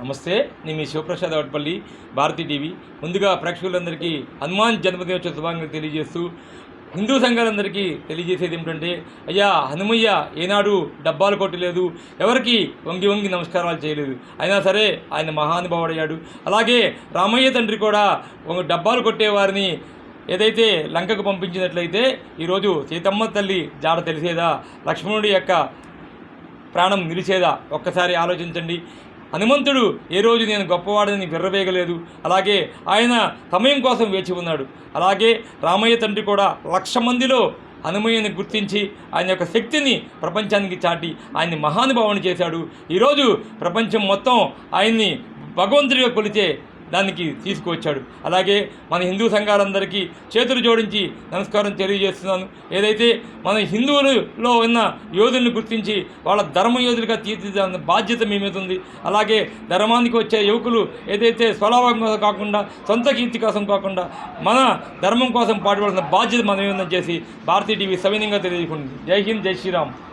నమస్తే నేను మీ శివప్రసాద్ అవట్పల్లి భారతీ టీవీ. ముందుగా ప్రేక్షకులందరికీ హనుమాన్ జన్మదినోత్సవ శుభాకాంక్షలు తెలియజేస్తూ హిందూ సంఘాలందరికీ తెలియజేసేది ఏమిటంటే అయ్యా హనుమయ్య ఏనాడు డబ్బాలు కొట్టలేదు ఎవరికి వంగి వంగి నమస్కారాలు చేయలేదు. అయినా సరే ఆయన మహానుభావుడయ్యాడు అలాగే రామయ్య తండ్రి కూడా డబ్బాలు కొట్టేవారిని ఏదైతే లంకకు పంపించినట్లయితే ఈరోజు సీతమ్మ తల్లి జాడ తెలిసేదా లక్ష్మణుడి యొక్క ప్రాణం నిలిచేదా? ఒక్కసారి ఆలోచించండి. హనుమంతుడు ఏ రోజు నేను గొప్పవాడని విర్రవేయగలేదు అలాగే ఆయన సమయం కోసం వేచి ఉన్నాడు. అలాగే రామయ్య తండ్రి కూడా లక్ష మందిలో హనుమయ్యని గుర్తించి ఆయన యొక్క శక్తిని ప్రపంచానికి చాటి ఆయన్ని మహానుభావుని చేశాడు. ఈరోజు ప్రపంచం మొత్తం ఆయన్ని భగవంతుడిగా కొలిచే దానికి తీసుకువచ్చాడు. అలాగే మన హిందూ సంఘాలందరికీ చేతులు జోడించి నమస్కారం తెలియజేస్తున్నాను. ఏదైతే మన హిందువులలో ఉన్న యోధుల్ని గుర్తించి వాళ్ళ ధర్మ యోధులుగా తీర్చిదిద్దాలన్న బాధ్యత మీ మీద ఉంది. అలాగే ధర్మానికి వచ్చే యువకులు ఏదైతే స్వలాభం కోసం కాకుండా సొంత కీర్తి కోసం కాకుండా మన ధర్మం కోసం పాటుపడాల్సిన బాధ్యత మన మీద చేసి భారతీయ టీవీ సవినీయంగా తెలియజేసుకుంటుంది జై హింద్ జై శ్రీరామ్.